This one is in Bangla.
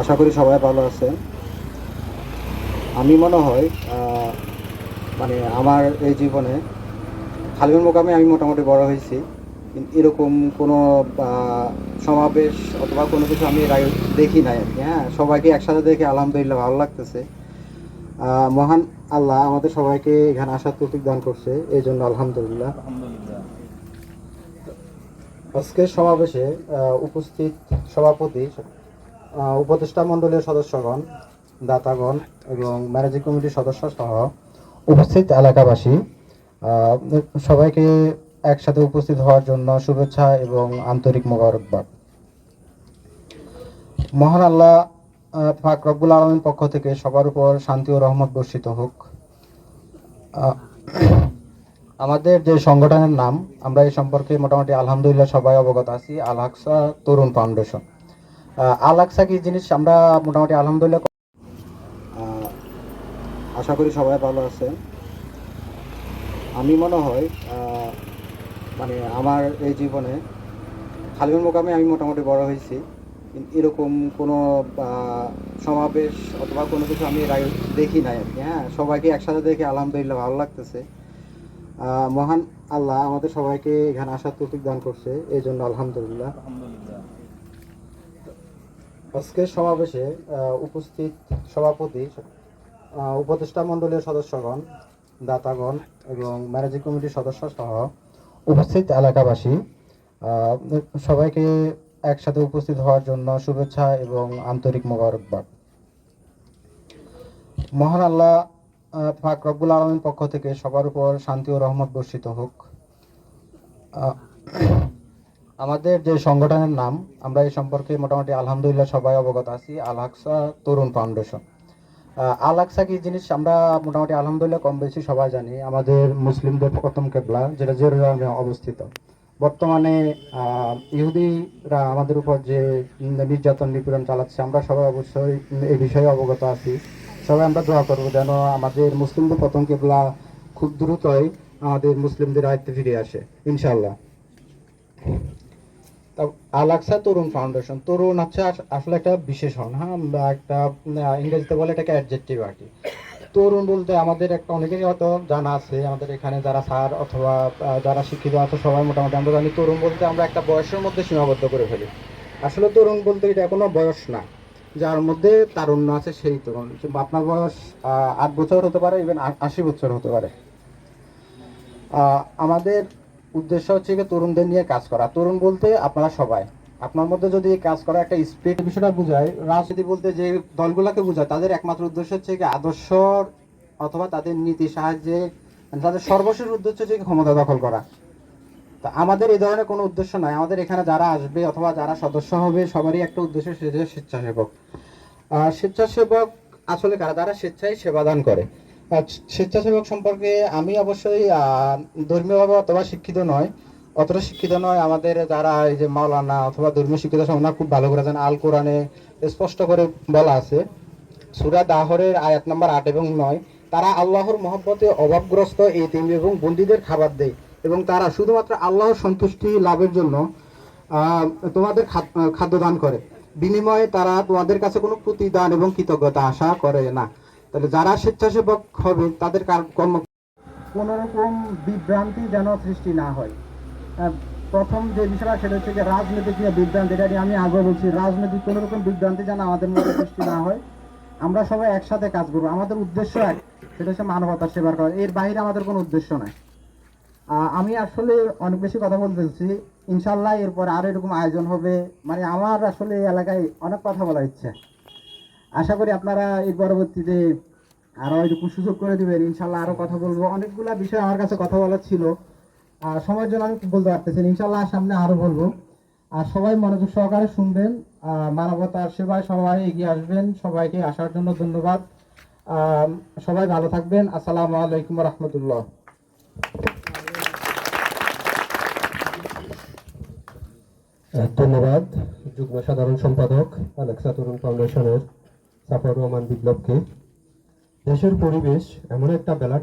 আশা করি সবাই ভালো আছেন আমি মনে হয় মানে আমার এই জীবনে খালিমের মোকামে আমি মোটামুটি বড় হয়েছি। এরকম কোনো সমাবেশ অথবা কোনো কিছু আমি এর আগে দেখি নাই আর কি হ্যাঁ? সবাইকে একসাথে দেখে আলহামদুলিল্লাহ ভালো লাগতেছে। মহান আল্লাহ আমাদের সবাইকে এখানে আসার তৌফিক দান করছে এই জন্য আলহামদুলিল্লাহ। আজকের সমাবেশে উপস্থিত সভাপতি উপদেষ্টা মণ্ডলীর সদস্যগণ, দাতাগণ এবং ম্যানেজিং কমিটির সদস্য সহ উপস্থিত এলাকাবাসী সবাইকে একসাথে উপস্থিত হওয়ার জন্য শুভেচ্ছা এবং আন্তরিক মোবারকবাদ। মহান আল্লাহ পাক রব্বুল আলমীর পক্ষ থেকে সবার উপর শান্তি ও রহমত বর্ষিত হোক। আমাদের যে সংগঠনের নাম, আমরা এই সম্পর্কে মোটামুটি আলহামদুলিল্লাহ সবাই অবগত আছি আল তরুণ ফাউন্ডেশন। আহ, কি জিনিস আমরা মোটামুটি আলহামদুলিল্লাহ আশা করি সবাই ভালো আছেন আমি মনে হয় মানে আমার এই জীবনে খালিমের মোকামে আমি মোটামুটি বড় হয়েছি। এরকম কোনো সমাবেশ অথবা কোনো কিছু আমি দেখি নাই আর কি হ্যাঁ? সবাইকে একসাথে দেখে আলহামদুলিল্লাহ ভালো লাগতেছে। মহান আল্লাহ আমাদের সবাইকে এখানে আসার তৌফিক দান করছে এই জন্য আলহামদুলিল্লাহ। আজকের সমাবেশে উপস্থিত সভাপতি উপদেষ্টা মণ্ডলীর সদস্যগণ, দাতাগণ এবং ম্যানেজিং কমিটির সদস্য সহ উপস্থিত এলাকাবাসী সবাইকে একসাথে উপস্থিত হওয়ার জন্য শুভেচ্ছা এবং আন্তরিক মোবারকবাদ। মহান আল্লাহ পাক রব্বুল আলমীর পক্ষ থেকে সবার উপর শান্তি ও রহমত বর্ষিত হোক। আমাদের যে সংগঠনের নাম, আমরা এই সম্পর্কে মোটামুটি আলহামদুলিল্লাহ সবাই অবগত আছি, আল আকসা তরুণ ফাউন্ডেশন। আল আকসা কি জিনিস আমরা মোটামুটি আলহামদুলিল্লাহ কম বেশি সবাই জানি। আমাদের মুসলিমদের প্রথম কেবলা, যেটা জেরুজালেমে অবস্থিত। বর্তমানে ইহুদিরা আমাদের উপর যে নির্যাতন নিপীড়ন চালাচ্ছে, আমরা সবাই অবশ্যই এই বিষয়ে অবগত আছি। সবাই আমরা দোয়া করব যেন আমাদের মুসলিমদের প্রথম কেবলা খুব দ্রুতই আমাদের মুসলিমদের আয়ত্তে ফিরে আসে ইনশাল্লাহ আলাক্সা তরুণ ফাউন্ডেশন। তরুণ হচ্ছে আস- আসলে একটা বিশেষণ হ্যাঁ? একটা ইংরেজিতে বলে এটাকে অ্যাডজেক্টিভ আর কি। তরুণ বলতে আমাদের একটা অনেকেরই হয়তো জানা আছে, আমাদের এখানে যারা স্যার অথবা যারা শিক্ষিত আছে, সবাই মোটামুটি আমরা জানি, তরুণ বলতে আমরা একটা বয়সের মধ্যে সীমাবদ্ধ করে ফেলি। আসলে তরুণ বলতে এটা কোনো বয়স না, যার মধ্যে তারুণ্য আছে সেই তরুণ। আপনার বয়স আট বছর হতে পারে ইভেন আশি বছর হতে পারে। আমাদের উদ্দেশ্য হচ্ছে কি তরুণদের নিয়ে কাজ করা। তরুণ বলতে আপনারা সবাই। আপনার মধ্যে যদি কাজ করা একটা স্পিড বিষয়টা বোঝায়, রাজনীতি বলতে যে দলগুলোকে বোঝায়, তাদের একমাত্র উদ্দেশ্য হচ্ছে কি আদর্শ অথবা তাদের নীতি সাহায্যে মানে তাদের সর্বশেষ উদ্দেশ্য হচ্ছে ক্ষমতা দখল করা। তা আমাদের এই ধরনের কোনো উদ্দেশ্য নয় আমাদের এখানে যারা আসবে অথবা যারা সদস্য হবে, সবারই একটা উদ্দেশ্য হচ্ছে স্বেচ্ছাসেবক। স্বেচ্ছাসেবক আসলে কারা? যারা স্বেচ্ছায় সেবাদান করে। স্বেচ্ছাসেবক সম্পর্কে আমি অবশ্যই ধর্মীয়ভাবে অথবা শিক্ষিত নয়। অতটা শিক্ষিত নয়, আমাদের যারা এই যে মাওলানা অথবা ধর্মীয় শিক্ষিত ওনারা খুব ভালো করে জানেন। আল কোরআনে স্পষ্ট করে বলা আছে। সুরা দাহরের আয়াত নাম্বার আট এবং নয়, তারা আল্লাহর মহব্বতে অভাবগ্রস্ত এই তিন এবং বন্দীদের খাবার দেয় এবং তারা শুধুমাত্র আল্লাহর সন্তুষ্টি লাভের জন্য তোমাদের খাদ্য দান করে। বিনিময়ে তারা তোমাদের কাছে কোনো প্রতিদান এবং কৃতজ্ঞতা আশা করে না। তাহলে যারা স্বেচ্ছাসেবক হবে, তাদের কার- কর্ম কোনো রকম বিভ্রান্তি যেন সৃষ্টি না হয়। প্রথম যে বিষয়টা সেটা হচ্ছে যে রাজনৈতিক নিয়ে বিভ্রান্তি, এটা আমি আগে বলছি, রাজনৈতিক কোনো রকম বিভ্রান্তি যেন আমাদের মধ্যে সৃষ্টি না হয়। আমরা সবাই একসাথে কাজ করব। আমাদের উদ্দেশ্য এক, সেটা হচ্ছে মানবতার সেবার করা। এর বাইরে আমাদের কোনো উদ্দেশ্য নাই। আমি আসলে অনেক বেশি কথা বলতে বলতেছি ইনশাল্লাহ এরপর আরও এরকম আয়োজন হবে। মানে আমার আসলে এলাকায় অনেক কথা বলার ইচ্ছে। আশা করি আপনারা এর পরবর্তীতে আরও এরকম সুযোগ করে দিবেন। ইনশাল্লাহ আরও কথা বলব। অনেকগুলা বিষয় আমার কাছে কথা বলার ছিল। আর সময়ের জন্য আমি বলতে পারতেছি ইনশাল্লাহ সামনে আরও বলব। আর সবাই মনোযোগ সহকারে শুনবেন। মানবতার সেবায় সবাই এগিয়ে আসবেন। সবাইকে আসার জন্য ধন্যবাদ। সবাই ভালো থাকবেন। আসসালামু আলাইকুম রহমতুল্লাহ। ধন্যবাদ। যুগ্ম সাধারণ সম্পাদক আলেক্সা তরুণ ফাউন্ডেশনের সাফর রহমান বিপ্লবকে। দেশের পরিবেশ এমন একটা ব্যালট